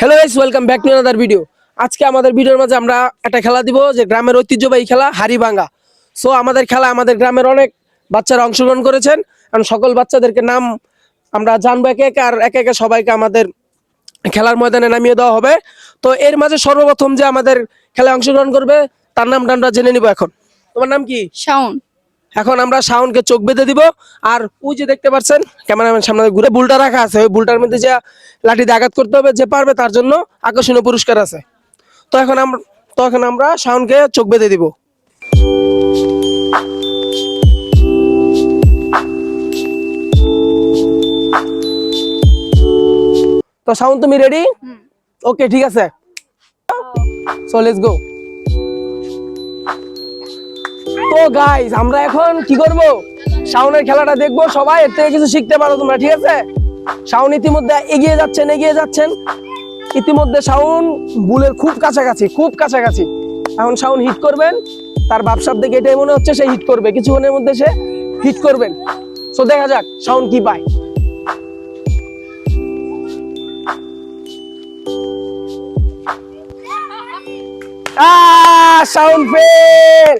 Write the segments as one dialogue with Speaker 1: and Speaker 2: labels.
Speaker 1: Hello guys welcome back to another video আজকে আমাদের ভিডিওর মাঝে আমরা একটা খেলা দিব, যে গ্রামের ঐতিহ্যবাহী খেলা হাড়িভাঙ্গা। সো আমাদের খেলা আমাদের গ্রামের অনেক বাচ্চারা অংশগ্রহণ করেছেন। এবং সকল বাচ্চাদেরকে নাম আমরা জানব একে একে, আর একে একে সবাইকে আমাদের খেলার ময়দানে নামিয়ে দেওয়া হবে। তো, এর মাঝে সর্বপ্রথম যে আমাদের খেলায় অংশগ্রহণ করবে, তার নামটা আমরা জেনে নিব এখন। তোমার নাম কি?
Speaker 2: শাওন।
Speaker 1: এখন আমরা শাওনকে চোখ বেঁধে দিব। আর ওই যে দেখতে পাচ্ছেন ক্যামেরাম্যান সামনে ঘুরে বুলটা রাখা আছে। ওই বুলটার মধ্যে যে লাঠিতে আঘাত করতে হবে যে পারবে তার জন্য আকর্ষণীয় পুরস্কার আছে। তো এখন আমরা তো এখন আমরা শাওনকে চোখ বেঁধে দিব। তো শাওন তুমি রেডি ওকে ঠিক আছে। সো লেটস গো গাইস আমরা এখন কি করব? শাওনের খেলাটা দেখব সবাই এর থেকে কিছু শিখতে পারো তোমরা ঠিক আছে? শাওন ইতিমধ্যে এগিয়ে যাচ্ছেন এগিয়ে যাচ্ছেন। ইতিমধ্যে শাওন বুলের খুব কাছাকাছি খুব কাছাকাছি। এখন শাওন হিট করবেন তার ভাবসাব দেখে এটাই মনে হচ্ছে সে হিট করবে। কিছুক্ষণের মধ্যে সে হিট করবেন। তো দেখা যাক শাওন কি পায়। আহ, শাওন ফেল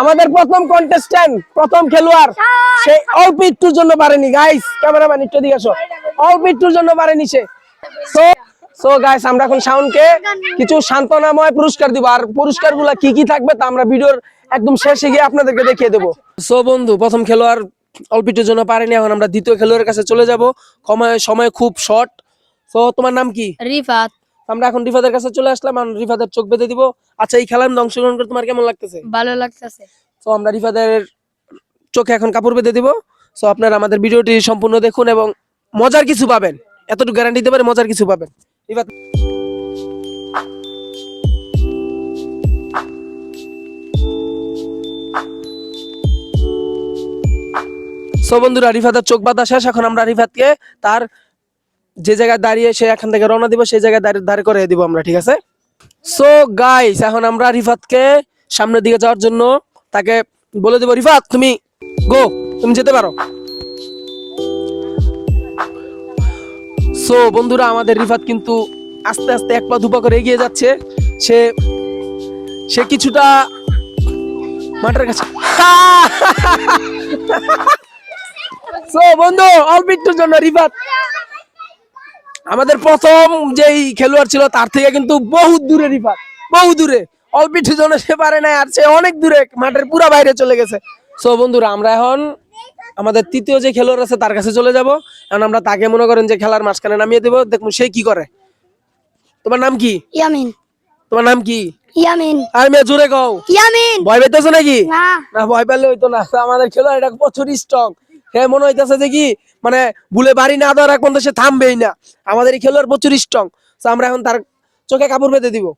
Speaker 1: আমাদের প্রথম কন্টেস্ট্যান্ট প্রথম খেলোয়াড়। সে অল্প একটুর জন্য পারেনি গাইস ক্যামেরাম্যান একটু দিকে আসো। অল্প একটুর জন্য পারেনি সে। সো সো গাইস আমরা এখন শাওনকে কিছু সান্ত্বনাময় পুরস্কার দিব। আর পুরস্কারগুলো কি কি থাকবে তা আমরা ভিডিওর একদম শেষে গিয়ে আপনাদেরকে দেখিয়ে দেবো। সো বন্ধু প্রথম খেলোয়াড় অল্প একটুর জন্য পারেনি এখন আমরা দ্বিতীয় খেলোয়াড়ের কাছে চলে যাব। সময় সময় খুব শর্ট সো তোমার নাম কি?
Speaker 2: রিফাত।
Speaker 1: আমরা এখন রিফাদের কাছে চলে আসলাম আর রিফাদের চোখ বেঁধে দিব। আচ্ছা এই খেলার মধ্যে অংশগ্রহণ করে তোমার কেমন লাগতেছে?
Speaker 2: ভালো লাগতেছে।
Speaker 1: তো আমরা রিফাদের চোখে এখন কাপড় বেঁধে দিব। সো আপনারা আমাদের ভিডিওটি সম্পূর্ণ দেখুন এবং মজার কিছু পাবেন। এতটুকু গ্যারান্টি দিতে পারে মজার কিছু পাবেন। রিফাত সো বন্ধুরা রিফাতের চোখ বাঁধা শেষ। এখন আমরা রিফাতকে তার যে জায়গায় দাঁড়িয়ে সে এখান থেকে রওনা দিব, সেই জায়গায় দাঁড়িয়ে দাঁড় করে দিব আমরা, ঠিক আছে? সো গাইস এখন আমরা রিফাতকে সামনের দিকে যাওয়ার জন্য তাকে বলে দেবো, রিফাত, তুমি গো তুমি যেতে পারো। সো বন্ধুরা, আমাদের রিফাত কিন্তু আস্তে আস্তে এক পা দুপা করে এগিয়ে যাচ্ছে। সে সে কিছুটা মাঠের কাছে সো বন্ধু, অল্প একটুর জন্য রিফাত আমাদের প্রথম যেই খেলোয়াড় ছিল তার থেকে কিন্তু বহু দূরে রিফাত বহু দূরে। অল্প সে পারে না আর সে অনেক দূরে মাঠের পুরা বাইরে চলে গেছে। সো বন্ধুরা আমরা এখন আমাদের তৃতীয় যে খেলোয়াড় আছে তার কাছে চলে যাব। এখন আমরা তাকে মনে করেন যে খেলার মাঝখানে নামিয়ে দেবো। দেখুন সে কি করে? তোমার নাম কি?
Speaker 2: ইয়ামিন।
Speaker 1: তোমার নাম কি?
Speaker 2: ইয়ামিন।
Speaker 1: আর মেয়ে জোরে কও।
Speaker 2: ইয়ামিন।
Speaker 1: ভয় পাইতেছো নাকি?
Speaker 2: না।
Speaker 1: না ভয় পেলে হইতো না। আমাদের খেলোয়াড় এটা প্রচুর স্ট্রং হ্যাঁ মনে হইতেছে যে কি মানে ভুলে বাড়ি না দেওয়ার এক সে থামবেই না। আমাদের এই খেলোয়াড় প্রচুর স্ট্রং তো আমরা এখন তার চোখে কাপড় বেঁধে দিব।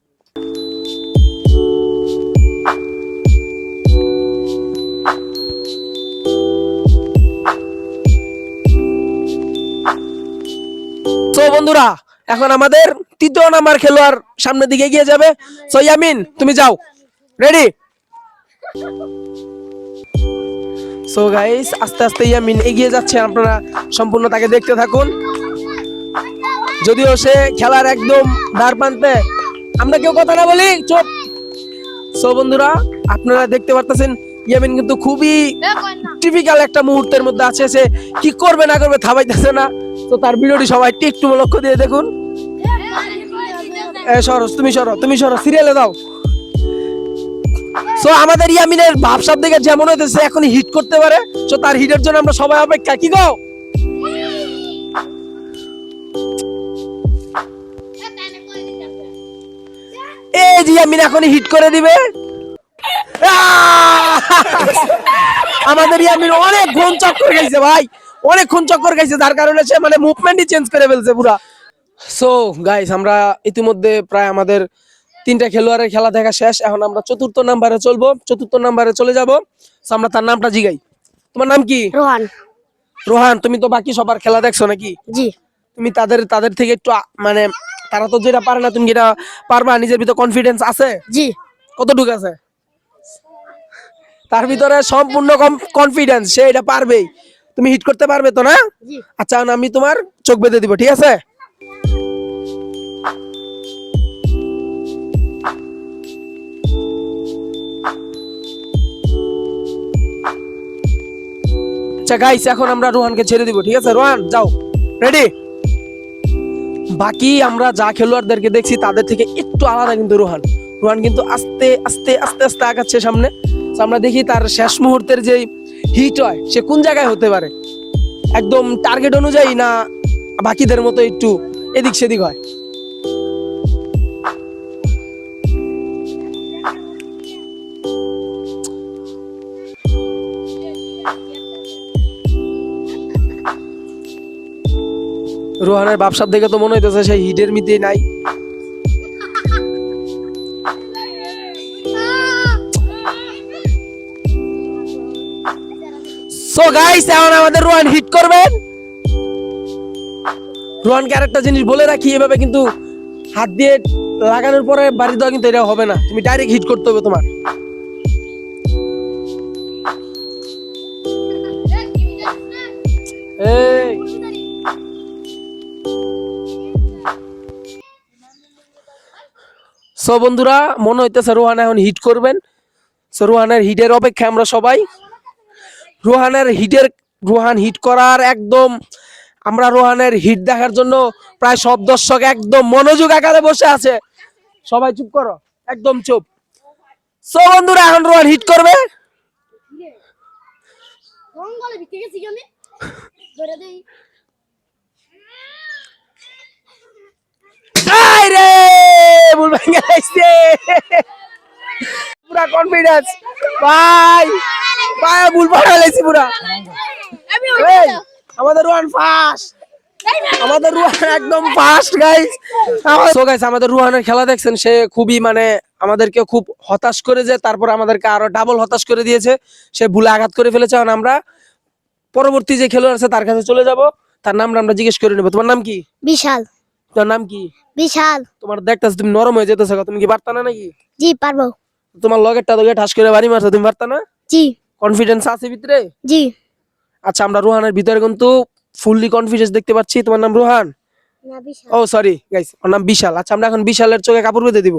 Speaker 1: বন্ধুরা, এখন আমাদের তৃতীয় নাম্বার খেলোয়াড় সামনের দিকে এগিয়ে যাবে। সো ইয়ামিন, তুমি যাও। রেডি সো গাইস আস্তে আস্তে ইয়ামিন এগিয়ে যাচ্ছে। আপনারা সম্পূর্ণ তাকে দেখতে থাকুন। যদিও সে খেলার একদম দ্বার প্রান্তে। আমরা কেউ কথা না বলি, চুপ। সো বন্ধুরা, আপনারা দেখতে পারতেছেন, ইয়ামিন কিন্তু খুবই টিপিক্যাল একটা মুহূর্তের মধ্যে আছে। সে কি করবে, না করবে, থামাইতেছে না। তো তার ভিডিওটি সবাই একটু লক্ষ্য দিয়ে দেখুন। সরস, তুমি সরো তুমি সরো সিরিয়ালে দাও। সো আমাদের ইয়ামিনের ভাবসাব দেখে যেমন হইতেছে, এখনই হিট করতে পারে। সো তার হিটের জন্য আমরা সবাই অপেক্ষা, কি গো? এই যে ইয়ামিন এখনই হিট করে দিবে। আমাদের ইয়ামিন অনেক ঘন চক্কর খাইছে ভাই। অনেক ঘন চক্কর খাইছে, যার কারণে সে মানে মুভমেন্টই চেঞ্জ করে ফেলছে পুরা। সো গাইস আমরা ইতিমধ্যে প্রায় আমাদের তিনটা খেলোয়াড়ের খেলা দেখা শেষ। এখন আমরা চতুর্থ নাম্বারে চলবো। চতুর্থ নাম্বারে চলে যাব। আমরা তার নামটা জিগাই। তোমার নাম কি?
Speaker 2: রোহান।
Speaker 1: রোহান তুমি তো বাকি সবার খেলা দেখছ নাকি?
Speaker 2: জি।
Speaker 1: তুমি তাদের তাদের থেকে একটু মানে তারা তো যেটা পারে না তুমি যেটা পারবা নিজের ভিতরে কনফিডেন্স আছে?
Speaker 2: জি।
Speaker 1: কতটুকু আছে? তার ভিতরে সম্পূর্ণ কনফিডেন্স সে এটা পারবেই। তুমি হিট করতে পারবে তো না? আচ্ছা আমি তোমার চোখ বেঁধে দিব ঠিক আছে? আচ্ছা গাইস এখন আমরা রোহানকে ছেড়ে দিব, ঠিক আছে? রোহান, যাও। রেডি বাকি আমরা যা খেলোয়াড়দেরকে দেখছি, তাদের থেকে একটু আলাদা কিন্তু রোহান। রোহান কিন্তু আস্তে আস্তে আস্তে আস্তে আগাচ্ছে সামনে। আমরা দেখি তার শেষ মুহূর্তের যে হিট হয়, সে কোন জায়গায় হতে পারে? একদম টার্গেট অনুযায়ী না, বাকিদের মতো একটু এদিক সেদিক হয়? রোহানের বাপসাব দেখে তো মনে হইতেছে সেই হিটের মিতে নাই। সো গাইস এখন আমাদের রোহান হিট করবেন। রোহানকে আরেকটা জিনিস বলে রাখি, এভাবে কিন্তু হাত দিয়ে লাগানোর পরে বাড়ি দেওয়া কিন্তু এটা হবে না। তুমি ডাইরেক্ট হিট করতে হবে তোমার। এই সো বন্ধুরা মনে হইতেছে রোহান এখন হিট করবেন। সো রোহানের হিটের অপেক্ষা আমরা সবাই। রোহানের হিটের রোহান হিট করার একদম আমরা রোহানের হিট দেখার জন্য প্রায় সব দর্শক একদম মনোযোগ আকারে বসে আছে। সবাই চুপ করো একদম চুপ। সো বন্ধুরা এখন রোহান হিট করবে। রে! ভেঙে গেছে পুরা কনফিডেন্স ভাই গেছি পুরা। আমাদের আমাদের রুহান একদম সো আমাদের রুহানের খেলা দেখছেন, সে খুবই মানে আমাদেরকে খুব হতাশ করে যে তারপর আমাদেরকে আরও ডাবল হতাশ করে দিয়েছে। সে ভুলে আঘাত করে ফেলেছে, এখন আমরা পরবর্তী যে খেলোয়াড় আছে, তার কাছে চলে যাব। তার নামটা আমরা জিজ্ঞেস করে নেব। তোমার নাম কি?
Speaker 2: বিশাল।
Speaker 1: তোমার নাম কি?
Speaker 2: বিশাল।
Speaker 1: তোমার দেখতেছ তুমি নরম হয়ে যেতেছো তুমি কি পারতা না নাকি?
Speaker 2: জি পারব।
Speaker 1: তোমার লগেরটা তোকে ঠাস করে বাড়ি মারছো তুমি পারতা না?
Speaker 2: জি।
Speaker 1: কনফিডেন্স আছে ভিতরে?
Speaker 2: জি।
Speaker 1: আচ্ছা আমরা রুহানের ভিতরে কিন্তু ফুললি কনফিডেন্স দেখতে পাচ্ছি। তোমার নাম রুহান?
Speaker 2: না বিশাল।
Speaker 1: ও সরি গাইস ওর নাম বিশাল। আচ্ছা আমরা এখন বিশালের চোখে কাপড় বেঁধে দিব।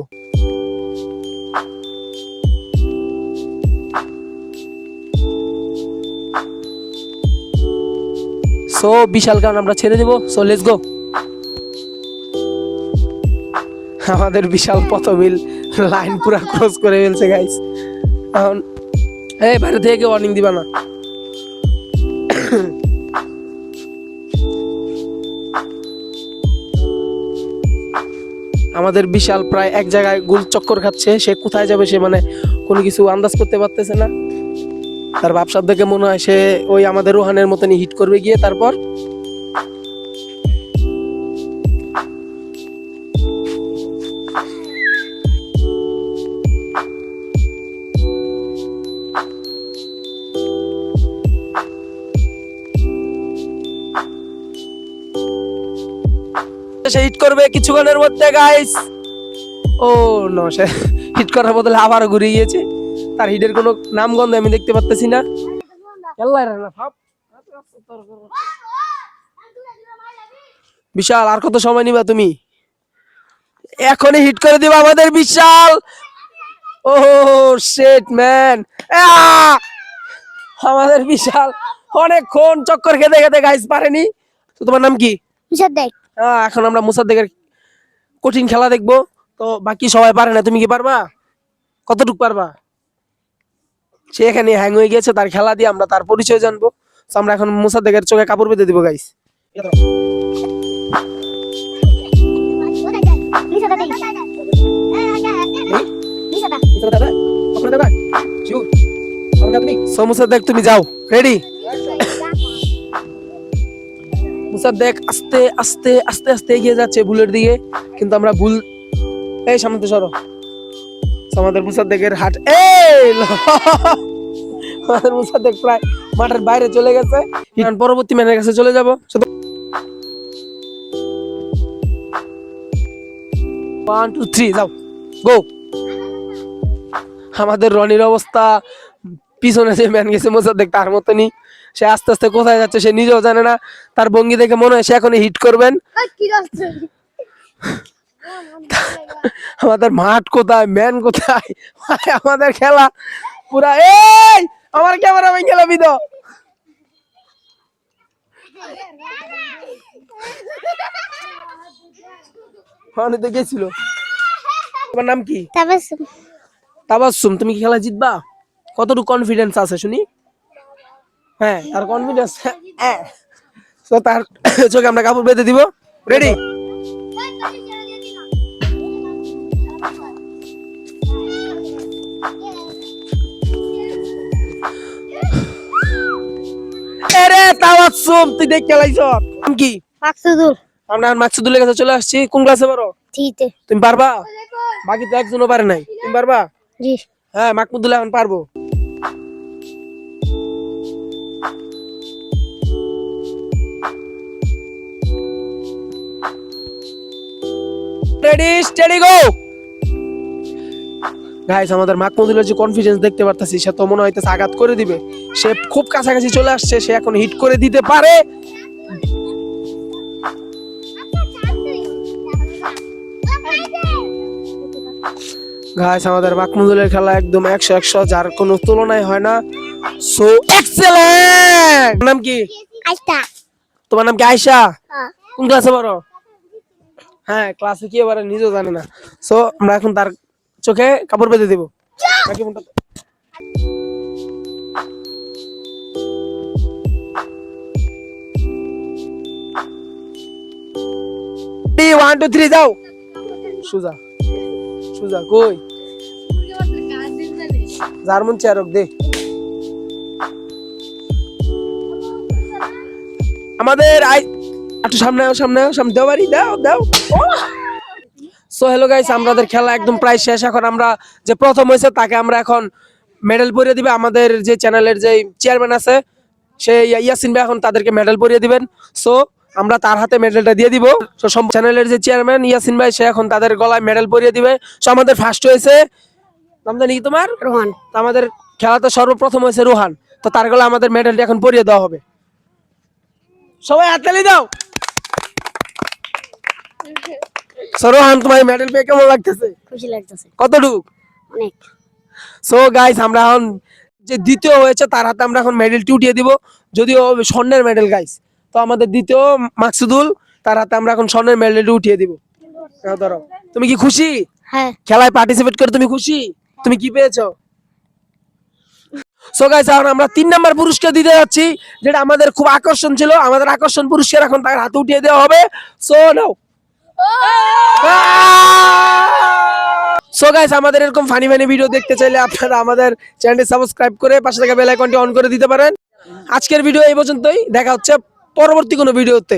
Speaker 1: সো বিশাল কারণ আমরা ছেড়ে দেবো। সো লেটস গো আমাদের বিশাল পথমিল লাইন পুরা ক্রস করে ফেলছে গাইস এখন, এই বাইরে থেকে কেউ ওয়ার্নিং দিবা না। আমাদের বিশাল প্রায় এক জায়গায় গোল চক্কর খাচ্ছে, সে কোথায় যাবে সে মানে কোনো কিছু আন্দাজ করতে পারতেছে না। তার ভাবসাব দেখে মনে হয় সে ওই আমাদের রোহানের মতনই হিট করবে গিয়ে তারপর সে হিট করবে কিছুক্ষণের মধ্যে guys oh no say hit করার বদলে আবার ঘুরে গিয়েছে। তার হিটের কোনো নামগন্ধ আমি দেখতে পাচ্তেছি না। বিশাল, আর কত সময় নিবা তুমি? এখনই হিট করে দিবা আমাদের বিশাল। ও শেট ম্যান আমাদের বিশাল অনেকক্ষণ চক্কর খেতে খেতে গাইস পারেনি। তো তোমার নাম কি?
Speaker 2: বিশাল দেখ।
Speaker 1: এখন আমরা মুসাদ্দেকের কঠিন খেলা দেখব। তো বাকি সবাই পারে না তুমি কি পারবা? কতটুকু পারবা? সে এখানে হ্যাং হয়ে গেছে তার খেলা দিয়ে আমরা তার পরিচয় জানব। তো আমরা এখন মুসাদ্দেকের চোখে কাপড় বেঁধে দিব গাইস
Speaker 2: বিশাল দেখ
Speaker 1: তুমি? যাও। রেডি মুসাদ্দেক আস্তে আস্তে আস্তে আস্তে এগিয়ে যাচ্ছে ভুলের দিকে কিন্তু আমরা ভুল এই সামনে সরো। আমাদের মুসাদ্দেকের হাট লো। আমাদের মুসাদ্দেক প্রায় মাঠের বাইরে চলে গেছে। পরবর্তী ম্যানের কাছে চলে যাব। ওয়ান টু থ্রি যাও। গো আমাদের রনির অবস্থা, পিছনে যে ম্যান গেছে মোসাদ্দেক তার মতনই। সে আস্তে আস্তে কোথায় যাচ্ছে সে নিজেও জানে না। তার ভঙ্গি দেখে মনে হয় সে এখন হিট করবেন। আমাদের মাঠ কোথায়? ম্যান কোথায়? আমাদের খেলা পুরা এই আমার ক্যামেরা ম্যান খেলা বিদ তো গেছিল। তোমার নাম কি?
Speaker 2: তাবাসুম।
Speaker 1: তুমি কি খেলা জিতবা? কতটুকু কনফিডেন্স আছে শুনি? হ্যাঁ আর কনফিডেন্স হ্যাঁ। তো তার চোখে আমরা কাপড় বেঁধে দিব। রেডি আরে তাবাসসুম তুই দেখ খেলাইছ নাম কি?
Speaker 2: মাকসুদুল।
Speaker 1: আমরা মাকসুদুলের কাছে চলে আসছি। কোন ক্লাসে
Speaker 2: থ্রিতে।
Speaker 1: তুমি পারবা? বাকি তো একজনও পারে নাই। তুমি পারবা?
Speaker 2: জি।
Speaker 1: হ্যাঁ মাকমুদুল এখন পারব। রেডি স্টেডি গো গাইস আমাদের মাকমুদুলের যে কনফিডেন্স দেখতে পারতাছি সে তো মনে হইতেছে আঘাত করে দিবে। সে খুব কাছাকাছি চলে আসছে সে এখন হিট করে দিতে পারে। গাইস আমাদের মাকমুদুলের খেলা একদম একশো একশো যার কোনো তুলনায় হয় না। সো এক্সেলেন্ট নাম কি?
Speaker 2: আইতা
Speaker 1: তোমার নাম কি আয়শা? কোন ক্লাসে পড়ো? হ্যাঁ ক্লাসে কি এবারে নিজেও জানে না। সো আমরা এখন তার চোখে কাপড় বেঁধে দিব। ওয়ান টু থ্রি সুজা সুজা চেয়ারক, দে। আমাদের আই একটু সামনে আও সামনে আও সামনে দাও বাড়ি দাও দাও। সো হ্যালো গাইস আমাদের খেলা একদম প্রায় শেষ। এখন আমরা যে প্রথম হয়েছে তাকে আমরা এখন মেডেল পরিয়ে দিবে। আমাদের যে চ্যানেলের যে চেয়ারম্যান আছে সে ইয়াসিন ভাই এখন তাদেরকে মেডেল পরিয়ে দিবেন। সো আমরা তার হাতে মেডেলটা দিয়ে দিব। তো চ্যানেলের যে চেয়ারম্যান ইয়াসিন ভাই সে এখন তাদের গলায় মেডেল পরিয়ে দিবে। সো আমাদের ফার্স্ট হয়েছে নাম জানি তোমার?
Speaker 2: রোহান।
Speaker 1: তো আমাদের খেলাতে সর্বপ্রথম হয়েছে রোহান। তো তার গলা আমাদের মেডেলটা এখন পরিয়ে দেওয়া হবে। সবাই হাততালি দাও। সো রোহান তোমার মেডেল পেয়ে কেমন লাগতেছে?
Speaker 2: খুশি লাগতেছে।
Speaker 1: কতটুক?
Speaker 2: অনেক।
Speaker 1: সো গাইস আমরা এখন যে দ্বিতীয় হয়েছে তার হাতে আমরা এখন মেডেলটি উঠিয়ে দিব। যদিও স্বর্ণের মেডেল গাইস তো আমাদের দ্বিতীয় মাকসুদুল তার হাতে আমরা এখন স্বর্ণের মেডেলটি উঠিয়ে দিব। ধরো তুমি কি খুশি?
Speaker 2: হ্যাঁ।
Speaker 1: খেলায় পার্টিসিপেট করে তুমি খুশি? তুমি কি পেয়েছ? সো গাইস এখন আমরা তিন নাম্বার পুরস্কার দিতে যাচ্ছি যেটা আমাদের খুব আকর্ষণ ছিল। আমাদের আকর্ষণ পুরস্কার এখন তার হাতে উঠিয়ে দেওয়া হবে। So now. সো গাইস আমাদের এরকম ফানি ফানি ভিডিও দেখতে চাইলে আপনারা আমাদের চ্যানেলটি সাবস্ক্রাইব করে পাশে থাকা বেল আইকনটি অন করে দিতে পারেন। আজকের ভিডিও এই পর্যন্তই। দেখা হচ্ছে পরবর্তী কোনো ভিডিওতে